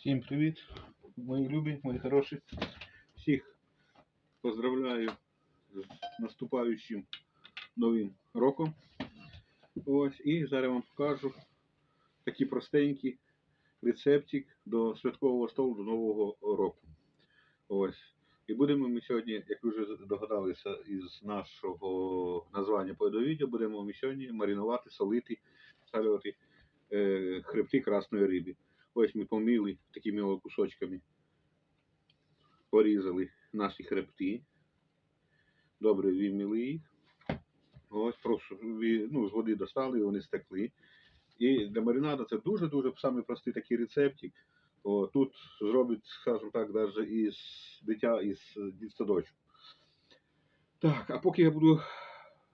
Всім привіт, мої любі, мої хороші. Всіх поздравляю з наступаючим новим роком. Ось, і зараз вам покажу такий простенький рецептик до святкового столу до Нового року. Ось. І будемо ми сьогодні, як ви вже догадалися із нашого названня відео, будемо ми сьогодні маринувати, солити, солювати е, хребти красної риби. Ось ми поміли такими кусочками, порізали наші хребти, добре виміли їх. Ось просто ну, з води достали, вони стекли. І для маринаду це дуже-дуже самий простий такий рецептик. О, тут зробить, скажімо так, навіть із дитя із дитсадочку. Так, а поки я буду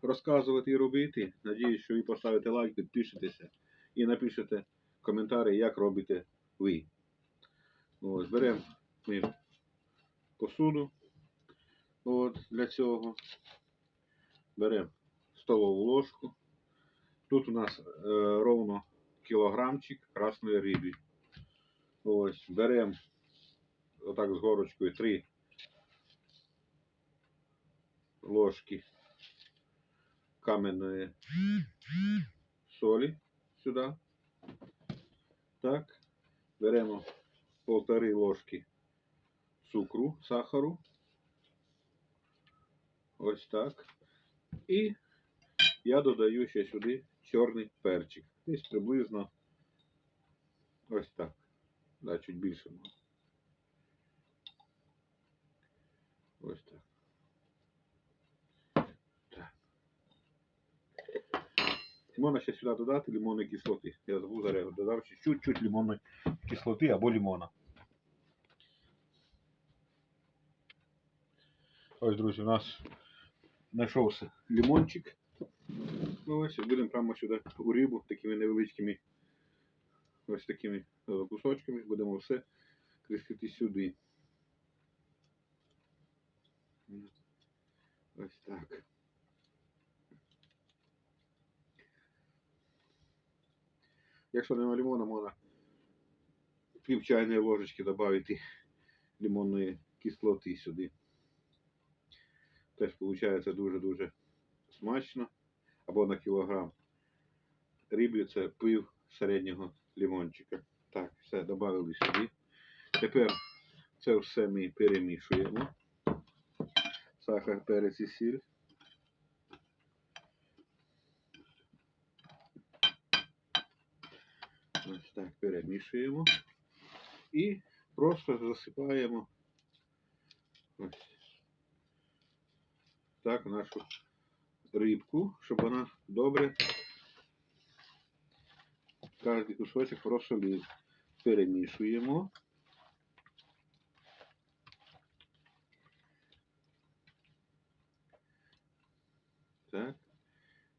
розказувати і робити, надіюсь, що ви поставите лайк, підпишетеся і напишете коментарі, як робите ви. Ось, беремо ми посуду от, для цього. Беремо столову ложку. Тут у нас е, ровно кілограмчик красної риби. Ось, беремо отак з горочкою 3 ложки каменної солі сюди. Так. Беремо полтори ложки цукру, сахару. Ось так. І я додаю ще сюди чорний перчик. Десь приблизно ось так. Да, чуть більше. Ось. Так. Можна ще сюди додати лимонної кислоти. Я забув зараз додав ще чуть-чуть лимонної кислоти або лимона. Ось, друзі, у нас знайшовся лимончик. Ось, будемо прямо сюди у рибу такими невеличкими ось такими кусочками. Будемо все кришити сюди. Ось так. Якщо нема лимона, можна пів чайної ложечки додати лимонної кислоти сюди. Теж виходить дуже-дуже смачно. Або на кілограм риби це пив середнього лимончика. Так, все додали сюди. Тепер це все ми перемішуємо. Сахар, перець і сіль. Ось так перемішуємо. І просто засипаємо ось так нашу рибку, щоб вона добре кожен кусочок просолив. Перемішуємо. Так.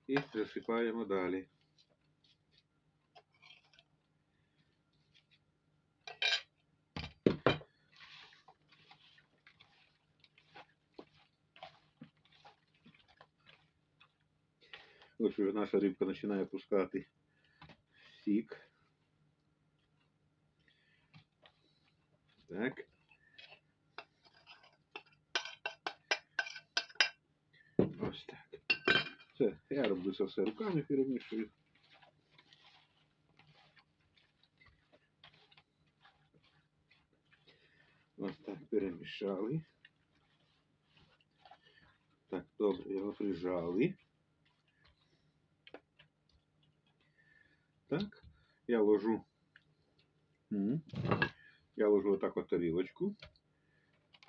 І засипаємо далі. Ось вже наша рибка починає пускати сік. Так. Ось так. Все, я роблю це все руками перемішую. Ось так перемішали. Так, добре, його прижали. Так, я ложу. Я ложу отак от тарілочку.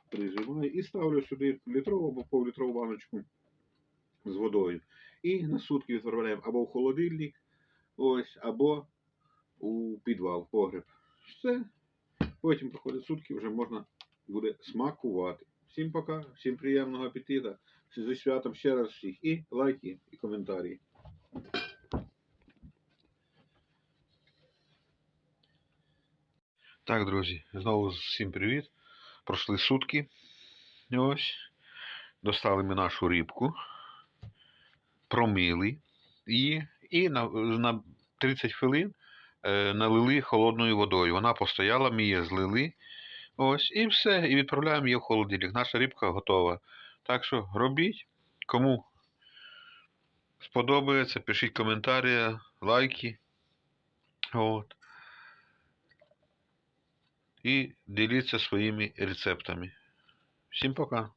Прижимаю і ставлю сюди літрову або півлітрову баночку з водою. І на сутки відправляємо або в холодильник, ось, або у підвал, в погреб. Все. Потім проходять сутки, вже можна буде смакувати. Всім пока, всім приємного апетита. Зі святом ще раз всіх. І лайки, і коментарі. Так, друзі, знову всім привіт. Пройшли сутки. Ось. Достали ми нашу рибку, промили її і на, на 30 хвилин е, налили холодною водою. Вона постояла, ми її злили. Ось, і все. І відправляємо її в холодильник. Наша рибка готова. Так що робіть. Кому сподобається, пишіть коментарі, лайки. От. І діліться своїми рецептами. Всім пока.